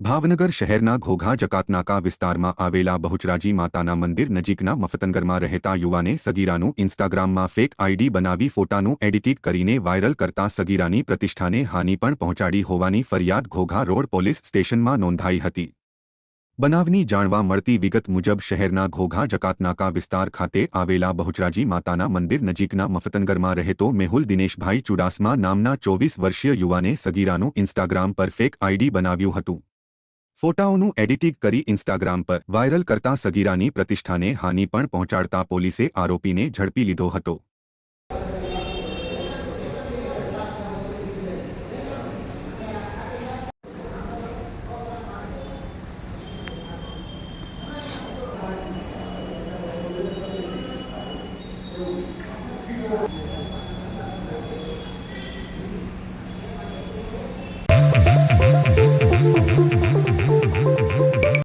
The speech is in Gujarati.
ભાવનગર શહેરના ઘોઘા જકાતનાકા વિસ્તારમાં આવેલા બહુચરાજી માતાના મંદિર નજીકના મફતનગરમાં રહેતા યુવાને સગીરાનું ઇન્સ્ટાગ્રામમાં ફેક આઈડી બનાવી ફોટાનું એડિટિંગ કરીને વાયરલ કરતા સગીરાની પ્રતિષ્ઠાને હાનિ પણ પહોંચાડી હોવાની ફરિયાદ ઘોઘા રોડ પોલીસ સ્ટેશનમાં નોંધાઈ હતી. બનાવની જાણવા મળતી વિગત મુજબ શહેરના ઘોઘા જકાતનાકા વિસ્તાર ખાતે આવેલા બહુચરાજી માતાના મંદિર નજીકના મફતનગરમાં રહેતો મેહુલ દિનેશભાઈ ચુડાસમા નામના ચોવીસ વર્ષીય યુવાને સગીરાનું ઇન્સ્ટાગ્રામ પર ફેક આઈડી બનાવ્યું હતું. ફોટાઓનું એડિટિંગ કરી ઇન્સ્ટાગ્રામ પર વાયરલ કરતા સગીરાની પ્રતિષ્ઠાને હાનિ પણ પહોંચાડતા પોલીસે આરોપીને ઝડપી લીધો હતો.